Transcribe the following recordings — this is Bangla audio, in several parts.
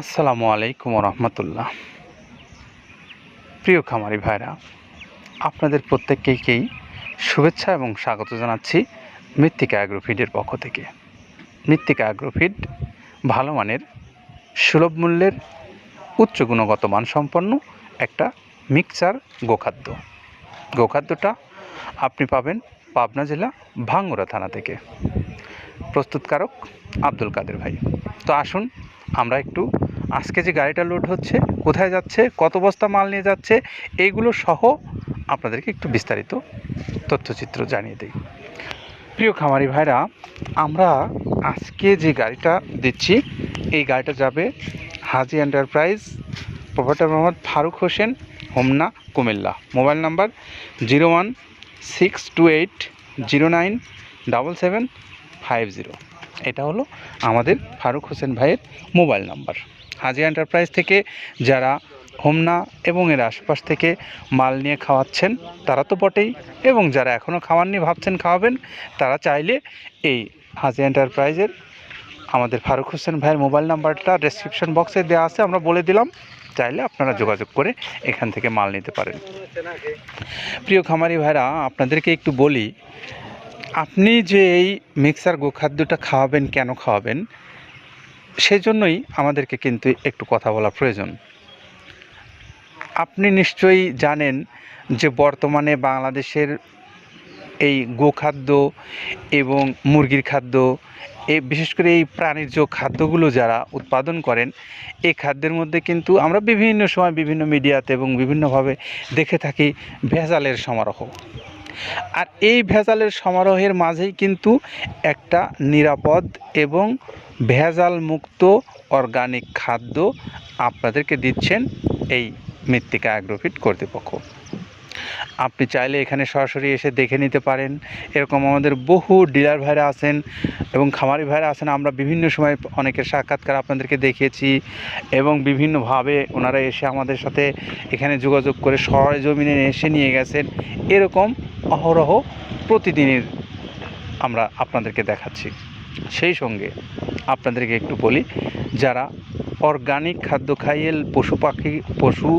আসসালামু আলাইকুম রহমতুল্লাহ প্রিয় খামারি ভাইরা, আপনাদের প্রত্যেককেই শুভেচ্ছা এবং স্বাগত জানাচ্ছি মৃত্তিকা অ্যাগ্রোফিডের পক্ষ থেকে। মৃত্তিকা অ্যাগ্রোফিড ভালো মানের, সুলভ মূল্যের, উচ্চ গুণগত মানসম্পন্ন একটা মিক্সচার গোখাদ্য। গোখাদ্যটা আপনি পাবেন পাবনা জেলা ভাঙ্গুরা থানা থেকে। প্রস্তুতকারক আব্দুল কাদের ভাই। তো আসুন আমরা একটু আজকে যে গাড়িটা লোড হচ্ছে, কোথায় যাচ্ছে, কত বস্তা মাল নিয়ে যাচ্ছে, এইগুলো সহ আপনাদেরকে একটু বিস্তারিত তথ্যচিত্র জানিয়ে দিই। প্রিয় খামারি ভাইরা, আমরা আজকে যে গাড়িটা দিচ্ছি, এই গাড়িটা যাবে Haji enterprise provider Mohammad Faruk Hossain, Homna, Comilla. Mobile number zero one six two eight zero nine double seven five zero. এটা হলো আমাদের ফারুক হোসেন ভাইয়ের মোবাইল নাম্বার। হাজি এন্টারপ্রাইজ থেকে যারা হোমনা এবং এর আশপাশ থেকে মাল নিয়ে খাওয়াচ্ছেন, তারা তো বটেই। এবং যারা এখনও খাওয়ার খাওয়াননি, ভাবছেন খাওয়াবেন, তারা চাইলে এই হাজি এন্টারপ্রাইজের আমাদের ফারুক হোসেন ভাইয়ের মোবাইল নাম্বারটা ডেসক্রিপশন বক্সে দেওয়া আছে, আমরা বলে দিলাম। চাইলে আপনারা যোগাযোগ করে এখান থেকে মাল নিতে পারেন। প্রিয় খামারি ভাইরা, আপনাদেরকে একটু বলি, আপনি যে এই মিক্সার গোখাদ্যটা খাওয়াবেন, কেন খাওয়াবেন সেজন্যই আমাদেরকে কিন্তু একটু কথা বলা প্রয়োজন। আপনি নিশ্চয়ই জানেন যে বর্তমানে বাংলাদেশের এই গোখাদ্য এবং মুরগির খাদ্য এই বিশেষ করে এই প্রাণীজ খাদ্যগুলো যারা উৎপাদন করেন এই খাদ্যের মধ্যে কিন্তু আমরা বিভিন্ন সময় বিভিন্ন মিডিয়াতে এবং বিভিন্নভাবে দেখে থাকি ভেজালের সমারোহ। আর এই ভেজালের সমারোহের মাঝেই কিন্তু একটা নিরাপদ এবং ভেজাল মুক্ত অর্গানিক খাদ্য আপনাদেরকে দিচ্ছেন এই মৃত্তিকা অ্যাগ্রোফিট কর্তৃপক্ষ। আপনি চাইলে এখানে সরাসরি এসে দেখে নিতে পারেন। এরকম আমাদের বহু ডিলার ভাইরা আছেন এবং খামারি ভাইরা আছেন। আমরা বিভিন্ন সময় অনেকের সাক্ষাৎকার আপনাদেরকে দেখিয়েছি এবং বিভিন্নভাবে ওনারা এসে আমাদের সাথে এখানে যোগাযোগ করে সরাই জমিনে এসে নিয়ে গেছেন। এরকম অহরহ প্রতিদিনের আমরা আপনাদেরকে দেখাচ্ছি। সেই সঙ্গে আপনাদেরকে একটু বলি, যারা অর্গানিক খাদ্য খাইয়ে পশু পাখি, পশু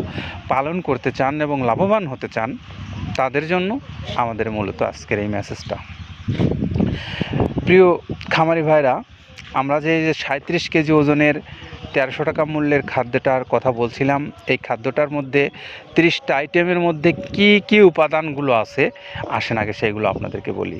পালন করতে চান এবং লাভবান হতে চান, তাদের জন্য আমাদের মূলত আজকের এই মেসেজটা প্রিয় খামারি ভাইরা, আমরা যে সাঁত্রিশ কেজি ওজনের তেরোশো টাকা মূল্যের খাদ্যটার কথা বলছিলাম, এই খাদ্যটার মধ্যে তিরিশটা আইটেমের মধ্যে কি কি উপাদানগুলো আছে? আসেন আগে সেইগুলো আপনাদেরকে বলি।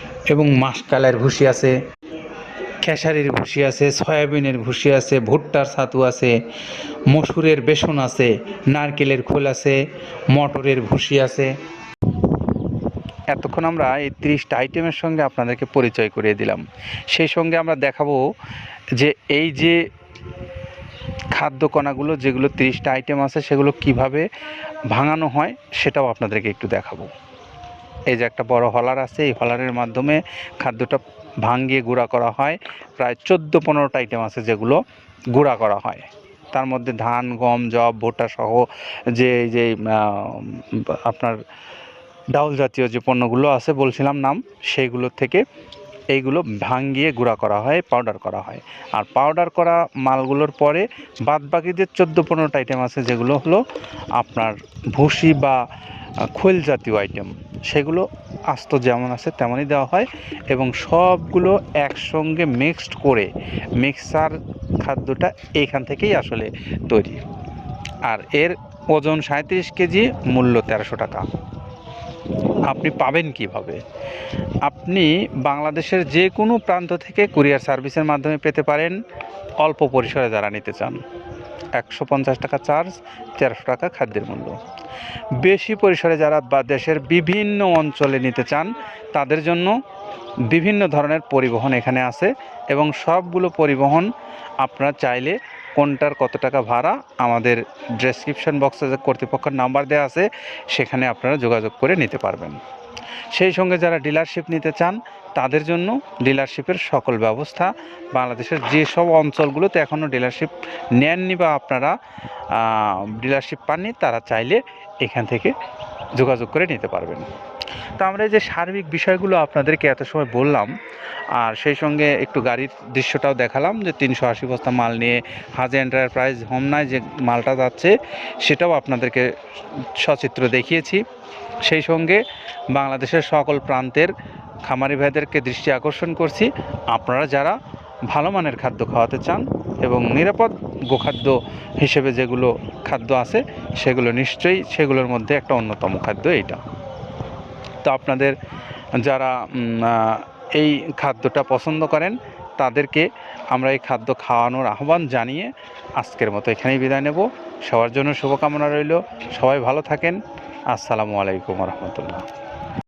এবং মাসকালের ভুসি আছে, খেসারির ভুসি আছে, সয়াবিনের ভুসি আছে, ভুট্টার ছাতু আছে, মসুরের বেসন আছে, নারকেলের খোল আছে, মটরের ভুসি আছে। এতক্ষণ আমরা এই তিরিশটা আইটেমের সঙ্গে আপনাদেরকে পরিচয় করিয়ে দিলাম। সেই সঙ্গে আমরা দেখাবো যে এই যে খাদ্য কণাগুলো যেগুলো তিরিশটা আইটেম আছে, সেগুলো কীভাবে ভাঙানো হয়, সেটাও আপনাদেরকে একটু দেখাবো। এই যে একটা বড় হলার আছে, এই হলারের মাধ্যমে খাদ্যটা ভাঙিয়ে গুঁড়া করা হয়। প্রায় চোদ্দ পনেরোটা আইটেম আছে যেগুলো গুঁড়া করা হয়। তার মধ্যে ধান, গম জব ভুট্টা সহ যে যে আপনার ডাউল জাতীয় যে পণ্যগুলো আছে, বলছিলাম নাম, সেইগুলো থেকে এইগুলো ভাঙিয়ে গুঁড়া করা হয় পাউডার করা হয়। আর পাউডার করা মালগুলোর পরে বাদ চোদ্দ পনেরোটা আইটেম আছে যেগুলো হলো আপনার ভুসি বা খোল জাতীয় আইটেম সেগুলো আস্ত যেমন আছে তেমনই দেওয়া হয় এবং সবগুলো একসঙ্গে মিক্সড করে মিক্সার খাদ্যটা এখান থেকেই আসলে তৈরি। আর এর ওজন সাঁত্রিশ কেজি, মূল্য তেরোশো টাকা। আপনি পাবেন কীভাবে? আপনি বাংলাদেশের যে কোনো প্রান্ত থেকে কুরিয়ার সার্ভিসের মাধ্যমে পেতে পারেন। অল্প পরিসরে যারা নিতে চান। একশো পঞ্চাশ টাকা চার্জ, তেরোশো টাকা খাদ্যের মূল্য। বেশি পরিসরে যারা বা দেশের বিভিন্ন অঞ্চলে নিতে চান, তাদের জন্য বিভিন্ন ধরনের পরিবহন এখানে আছে এবং সবগুলো পরিবহন আপনারা চাইলে কোনটার কত টাকা ভাড়া, আমাদের ডেসক্রিপশন বক্সে যে কর্তৃপক্ষের নাম্বার দেওয়া আছে, সেখানে আপনারা যোগাযোগ করে নিতে পারবেন। সেই সঙ্গে যারা ডিলারশিপ নিতে চান, তাদের জন্য ডিলারশিপের সকল ব্যবস্থা বাংলাদেশের যেসব অঞ্চলগুলোতে এখনও ডিলারশিপ নেননি বা আপনারা ডিলারশিপ পাননি, তারা চাইলে এখান থেকে যোগাযোগ করে নিতে পারবেন। তো আমরা যে সার্বিক বিষয়গুলো আপনাদেরকে এত সময় বললাম, আর সেই সঙ্গে একটু গাড়ির দৃশ্যটাও দেখালাম যে তিনশো আশি বস্তা মাল নিয়ে হাজে এন্টারপ্রাইজ হোমনায় যে মালটা যাচ্ছে, সেটাও আপনাদেরকে সচিত্র দেখিয়েছি। সেই সঙ্গে বাংলাদেশের সকল প্রান্তের খামারি ভাইদেরকে দৃষ্টি আকর্ষণ করছি। আপনারা যারা ভালো মানের খাদ্য খাওয়াতে চান এবং নিরাপদ গোখাদ্য হিসেবে যেগুলো খাদ্য আছে, সেগুলো নিশ্চয়ই সেগুলোর মধ্যে একটা অন্যতম খাদ্য এইটা। তো আপনাদের যারা এই খাদ্যটা পছন্দ করেন, তাদেরকে আমরা এই খাদ্য খাওয়ানোর আহ্বান জানিয়ে আজকের মতো এখানেই বিদায় নেব। সবার জন্য শুভকামনা রইল। সবাই ভালো থাকেন। আসসালামু আলাইকুম রহমতুল্লাহ।